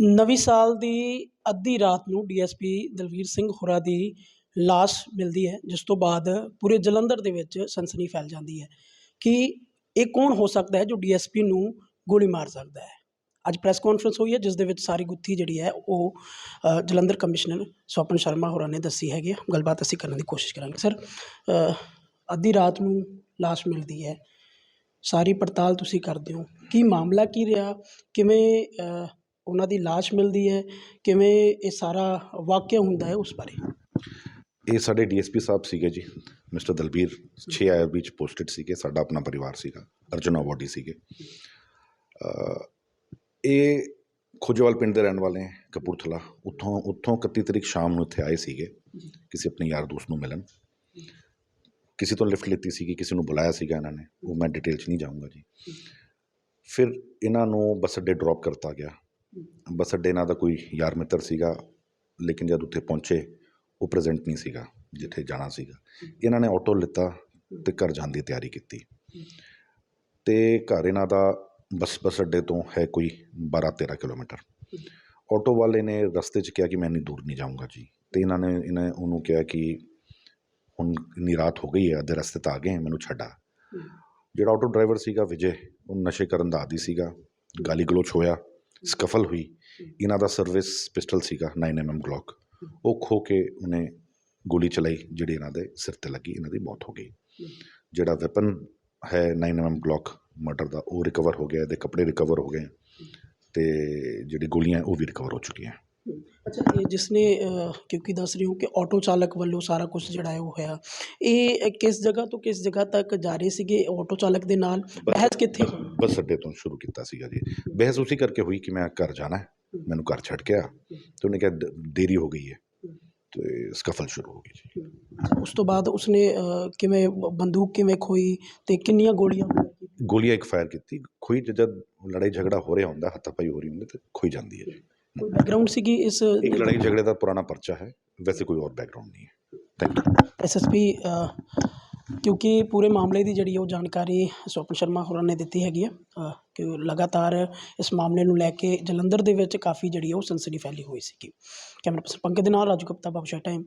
ਨਵੀਂ ਸਾਲ ਦੀ ਅੱਧੀ ਰਾਤ ਨੂੰ ਡੀਐਸਪੀ ਦਲਵੀਰ ਸਿੰਘ ਹੋਰਾਂ ਦੀ ਲਾਸ਼ ਮਿਲਦੀ ਹੈ ਜਿਸ ਤੋਂ ਬਾਅਦ ਪੂਰੇ ਜਲੰਧਰ ਦੇ ਵਿੱਚ ਸਨਸਨੀ ਫੈਲ ਜਾਂਦੀ ਹੈ ਕਿ ਇਹ ਕੌਣ ਹੋ ਸਕਦਾ ਹੈ ਜੋ ਡੀਐਸਪੀ ਨੂੰ ਗੋਲੀ ਮਾਰ ਸਕਦਾ ਹੈ? ਅੱਜ ਪ੍ਰੈਸ ਕਾਨਫਰੰਸ ਹੋਈ ਹੈ ਜਿਸ ਦੇ ਵਿੱਚ ਸਾਰੀ ਗੁੱਥੀ ਜਿਹੜੀ ਹੈ ਉਹ ਅ, ਜਲੰਧਰ ਕਮਿਸ਼ਨਰ ਸਵਪਨ ਸ਼ਰਮਾ ਹੋਰਾਂ ਨੇ ਦੱਸੀ ਹੈਗੀ ਹੈ। ਗੱਲਬਾਤ ਅਸੀਂ ਕਰਨ ਦੀ ਕੋਸ਼ਿਸ਼ ਕਰਾਂਗੇ। ਸਰ ਅ, ਅੱਧੀ ਰਾਤ ਨੂੰ ਲਾਸ਼ ਮਿਲਦੀ ਹੈ। ਸਾਰੀ ਪੜਤਾਲ ਤੁਸੀਂ ਕਰਦੇ ਹੋ। ਕੀ ਮਾਮਲਾ ਕੀ ਰਿਹਾ? ਕਿਵੇਂ ਅ, ਉਹਨਾਂ ਦੀ ਲਾਸ਼ ਮਿਲਦੀ ਹੈ ਕਿਵੇਂ ਇਹ ਸਾਰਾ ਵਾਕਿਆ ਹੁੰਦਾ ਹੈ ਉਸ ਬਾਰੇ? ਇਹ ਸਾਡੇ ਡੀਐਸਪੀ ਸਾਹਿਬ ਸੀਗੇ ਜੀ ਮਿਸਟਰ ਦਲਬੀਰ 6 ਆਇਆ ਵਿੱਚ ਪੋਸਟਡ ਸੀਗੇ ਸਾਡਾ ਆਪਣਾ ਪਰਿਵਾਰ ਸੀਗਾ ਅਰਜੁਨ ਅਵਾਰਡੀ ਸੀਗੇ। ਇਹ ਖੋਜਵਾਲ ਪਿੰਡ ਦੇ ਰਹਿਣ ਵਾਲੇ ਹੈ ਕਪੂਰਥਲਾ। ਉੱਥੋਂ ਉੱਥੋਂ 31 ਤਰੀਕ ਸ਼ਾਮ ਨੂੰ ਇੱਥੇ ਆਏ ਸੀਗੇ ਕਿਸੇ ਆਪਣੇ ਯਾਰ ਦੋਸਤ ਨੂੰ ਮਿਲਣ। ਕਿਸੇ ਤੋਂ ਲਿਫਟ ਲਿੱਤੀ ਸੀਗੀ ਕਿਸੇ ਨੂੰ ਬੁਲਾਇਆ ਸੀਗਾ ਇਹਨਾਂ ਨੇ ਉਹ ਮੈਂ ਡਿਟੇਲ 'ਚ ਨਹੀਂ ਜਾਊਂਗਾ ਜੀ। ਫਿਰ ਇਹਨਾਂ ਨੂੰ ਬੱਸ ਅੱਡੇ ਡ੍ਰੌਪ ਕਰਤਾ ਗਿਆ। ਬੱਸ ਅੱਡੇ ਇਹਨਾਂ ਦਾ ਕੋਈ ਯਾਰ ਮਿੱਤਰ ਸੀਗਾ ਲੇਕਿਨ ਜਦ ਉੱਥੇ ਪਹੁੰਚੇ ਉਹ ਪ੍ਰੈਜ਼ੈਂਟ ਨਹੀਂ ਸੀਗਾ ਜਿੱਥੇ ਜਾਣਾ ਸੀਗਾ। ਇਹਨਾਂ ਨੇ ਆਟੋ ਲਿੱਤਾ ਤੇ ਘਰ ਜਾਣ ਦੀ ਤਿਆਰੀ ਕੀਤੀ। ਤੇ ਘਰ ਇਹਨਾਂ ਦਾ ਬੱਸ ਬੱਸ ਅੱਡੇ ਤੋਂ ਹੈ ਕੋਈ 12 13 ਕਿਲੋਮੀਟਰ। ਆਟੋ ਵਾਲੇ ਨੇ ਰਸਤੇ 'ਚ ਕਿਹਾ ਕਿ ਮੈਂ ਇੰਨੀ ਦੂਰ ਨਹੀਂ ਜਾਊਂਗਾ ਜੀ। ਤੇ ਇਹਨਾਂ ਨੇ ਇਹਨਾਂ ਉਹਨੂੰ ਕਿਹਾ ਕਿ ਹੁਣ ਇੰਨੀ ਰਾਤ ਹੋ ਗਈ ਹੈ ਅੱਧੇ ਰਸਤੇ ਤਾਂ ਆ ਗਏ ਮੈਨੂੰ ਛੱਡਾ। ਜਿਹੜਾ ਆਟੋ ਡਰਾਈਵਰ ਸੀਗਾ ਵਿਜੇ ਉਹ ਨਸ਼ੇ ਕਰਨ ਦਾ ਆਦੀ ਸੀਗਾ ਗਾਲੀ ਗਲੋਚ ਹੋਇਆ। ਸਕਫਲ ਹੋਈ। ਇਹਨਾਂ ਦਾ ਸਰਵਿਸ ਪਿਸਟਲ ਸੀਗਾ 9mm ਗਲੌਕ। ਉਹ ਖੋ ਕੇ ਉਹਨੇ ਗੋਲੀ ਚਲਾਈ ਜਿਹੜੀ ਇਹਨਾਂ ਦੇ ਸਿਰ ਤੇ ਲੱਗੀ ਇਹਨਾਂ ਦੀ ਮੌਤ ਹੋ ਗਈ। ਜਿਹੜਾ ਵੈਪਨ ਹੈ 9mm ਗਲੌਕ ਮਰਡਰ ਦਾ ਉਹ ਰਿਕਵਰ ਹੋ ਗਿਆ ਇਹਦੇ ਕੱਪੜੇ ਰਿਕਵਰ ਹੋ ਗਏ। ਤੇ ਜਿਹੜੀ ਗੋਲੀਆਂ ਉਹ ਵੀ ਰਿਕਵਰ ਹੋ ਚੁੱਕੀਆਂ। ਅੱਛਾ ਇਹ ਜਿਸਨੇ ਅ, ਕਿਉਂਕਿ ਦੱਸ ਰਹੀ ਹੂੰ ਕਿ ਆਟੋ ਚਾਲਕ ਵੱਲੋਂ ਸਾਰਾ ਕੁਝ ਜਿਹੜਾ ਹੈ ਉਹ ਹੋਇਆ। ਇਹ ਕਿਸ ਜਗ੍ਹਾ ਤੋਂ ਕਿਸ ਜਗ੍ਹਾ ਤੱਕ ਜਾ ਰਹੇ ਸੀਗੇ ਆਟੋ ਚਾਲਕ ਦੇ ਨਾਲ? ਬਹਿਸ ਕਿੱਥੇ ਹੋਈ? ਬੱਸ ਅੱਡੇ ਤੋਂ ਸ਼ੁਰੂ ਕੀਤਾ ਸੀਗਾ ਜੀ। ਬਹਿਸ ਉਸੇ ਕਰਕੇ ਹੋਈ ਕਿ ਮੈਂ ਘਰ ਜਾਣਾ ਹੈ। ਮੈਨੂੰ ਘਰ ਛੱਡ ਕੇ ਆ। ਤੇ ਉਹਨੇ ਕਿਹਾ ਦ- ਦੇਰੀ ਹੋ ਗਈ ਹੈ। ਤੇ ਸਕਫਲ ਸ਼ੁਰੂ ਹੋ ਗਈ ਜੀ। ਉਸ ਤੋਂ ਬਾਅਦ ਉਸਨੇ ਅ, ਕਿਵੇਂ ਬ- ਬੰਦੂਕ ਕਿਵੇਂ ਖੋਈ ਤੇ ਕਿੰਨੀਆਂ ਗੋਲੀਆਂ? ਗੋਲੀਆਂ ਇੱਕ ਫਾਇਰ ਕੀਤੀ। ਖੋਈ ਜਦ ਲੜਾਈ ਝਗੜਾ ਹੋ ਰਿਹਾ ਹੁੰਦਾ ਹੱਥਾਪਾਈ ਹੋ ਰਹੀ ਹੁੰਦੀ ਤੇ ਖੋਈ ਜਾਂਦੀ ਹੈ ਜੀ। ਕੋਈ ਬੈਕਗ੍ਰਾਉਂਡ ਸੀਗੀ ਇਸ ਇੱਕ ਲੜਾਈ ਝਗੜੇ ਦਾ ਪੁਰਾਣਾ ਪਰਚਾ ਹੈ। ਵੈਸੇ ਕੋਈ ਹੋਰ ਬੈਕਗ੍ਰਾਉਂਡ ਨਹੀਂ ਹੈ। ਥੈਂਕ ਯੂ ਐਸਐਸਪੀ ਕਿਉਂਕਿ ਪੂਰੇ ਮਾਮਲੇ ਦੀ ਜਿਹੜੀ ਉਹ ਜਾਣਕਾਰੀ ਸਵਪਨ ਸ਼ਰਮਾ ਹੋਰਾਂ ਨੇ ਦਿੱਤੀ ਹੈਗੀ ਹੈ ਕਿ ਲਗਾਤਾਰ ਇਸ ਮਾਮਲੇ ਨੂੰ ਲੈ ਕੇ ਜਲੰਧਰ ਦੇ ਵਿੱਚ ਕਾਫੀ ਜਿਹੜੀ ਉਹ ਸਨਸਨੀ ਫੈਲੀ ਹੋਈ ਸੀਗੀ। ਕੈਮਰਾ ਪਰਸਨ ਪੰਕਜ ਦੇ ਨਾਲ ਰਾਜੂ ਗੁਪਤਾ ਬਾਬੂਸ਼ਾਹ ਟਾਈਮ